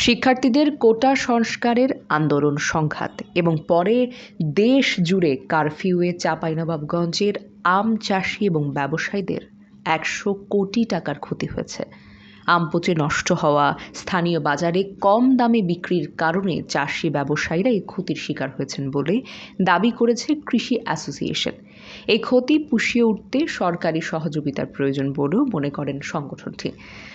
শিক্ষার্থীদের কোটা সংস্কারের আন্দোলন সংঘাত এবং পরে দেশ জুড়ে কারফিউয়ে চাঁপাইনবাবগঞ্জের আম চাষি এবং ব্যবসায়ীদের একশো কোটি টাকার ক্ষতি হয়েছে। আম পচে নষ্ট হওয়া, স্থানীয় বাজারে কম দামে বিক্রির কারণে চাষি ব্যবসায়ীরা এই ক্ষতির শিকার হয়েছেন বলে দাবি করেছে কৃষি অ্যাসোসিয়েশন। এই ক্ষতি পুষিয়ে উঠতে সরকারি সহযোগিতার প্রয়োজন বলেও মনে করেন সংগঠনটি।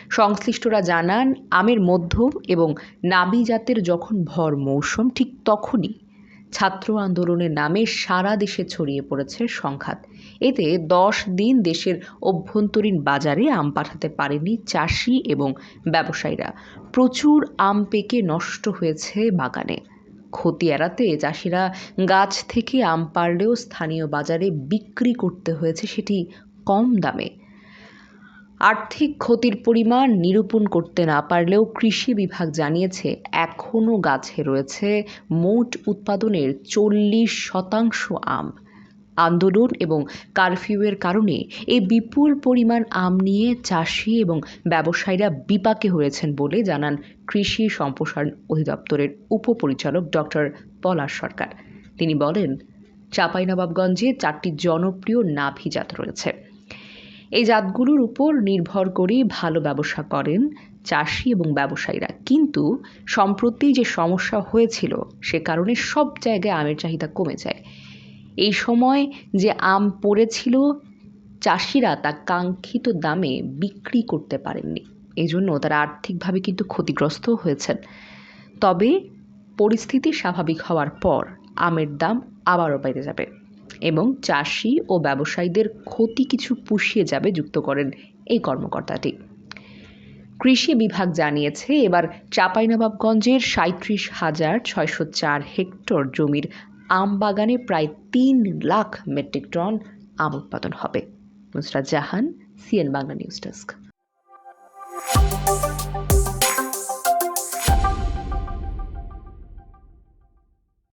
সংশ্লিষ্টরা জানান, আমের মধ্যম এবং নাবি জাতের যখন ভর মৌসুম, ঠিক তখনই ছাত্র আন্দোলনের নামে সারা দেশে ছড়িয়ে পড়েছে সংঘাত। এতে দশ দিন দেশের অভ্যন্তরীণ বাজারে আম পাঠাতে পারেনি চাষি এবং ব্যবসায়ীরা। প্রচুর আম পেকে নষ্ট হয়েছে বাগানে। ক্ষতি এড়াতে চাষিরা গাছ থেকে আম পারলেও স্থানীয় বাজারে বিক্রি করতে হয়েছে সেটি কম দামে। আর্থিক ক্ষতির পরিমাণ নিরূপণ করতে না পারলেও কৃষি বিভাগ জানিয়েছে এখনও গাছে রয়েছে মোট উৎপাদনের চল্লিশ শতাংশ আম। আন্দোলন এবং কারফিউয়ের কারণে এই বিপুল পরিমাণ আম নিয়ে চাষি এবং ব্যবসায়ীরা বিপাকে হয়েছেন বলে জানান কৃষি সম্প্রসারণ অধিদপ্তরের উপপরিচালক ডক্টর পলাশ সরকার। তিনি বলেন, চাঁপাইনবাবগঞ্জে চারটি জনপ্রিয় নাভি জাত রয়েছে। এই জাতগুলোর উপর নির্ভর করেই ভালো ব্যবসা করেন চাষি এবং ব্যবসায়ীরা। কিন্তু সম্প্রতি যে সমস্যা হয়েছিল, সে কারণে সব জায়গায় আমের চাহিদা কমে যায়। এই সময় যে আম পড়েছিল, চাষিরা তা কাঙ্ক্ষিত দামে বিক্রি করতে পারেননি। এই জন্য তারা আর্থিকভাবে কিন্তু ক্ষতিগ্রস্ত হয়েছেন। তবে পরিস্থিতি স্বাভাবিক হওয়ার পর আমের দাম আবারও বেড়ে যাবে এবং চাষি ও ব্যবসায়ীদের ক্ষতি কিছু পুষিয়ে যাবে যুক্ত করেন এই কর্মকর্তাটি। কৃষি বিভাগ জানিয়েছে, এবার চাঁপাইনবাবগঞ্জের সাঁত্রিশ হাজার ছয়শো চার হেক্টর জমির আম বাগানে প্রায় তিন লাখ মেট্রিক টন আম উৎপাদন হবে। Nusrat Jahan, CN Bangla news desk.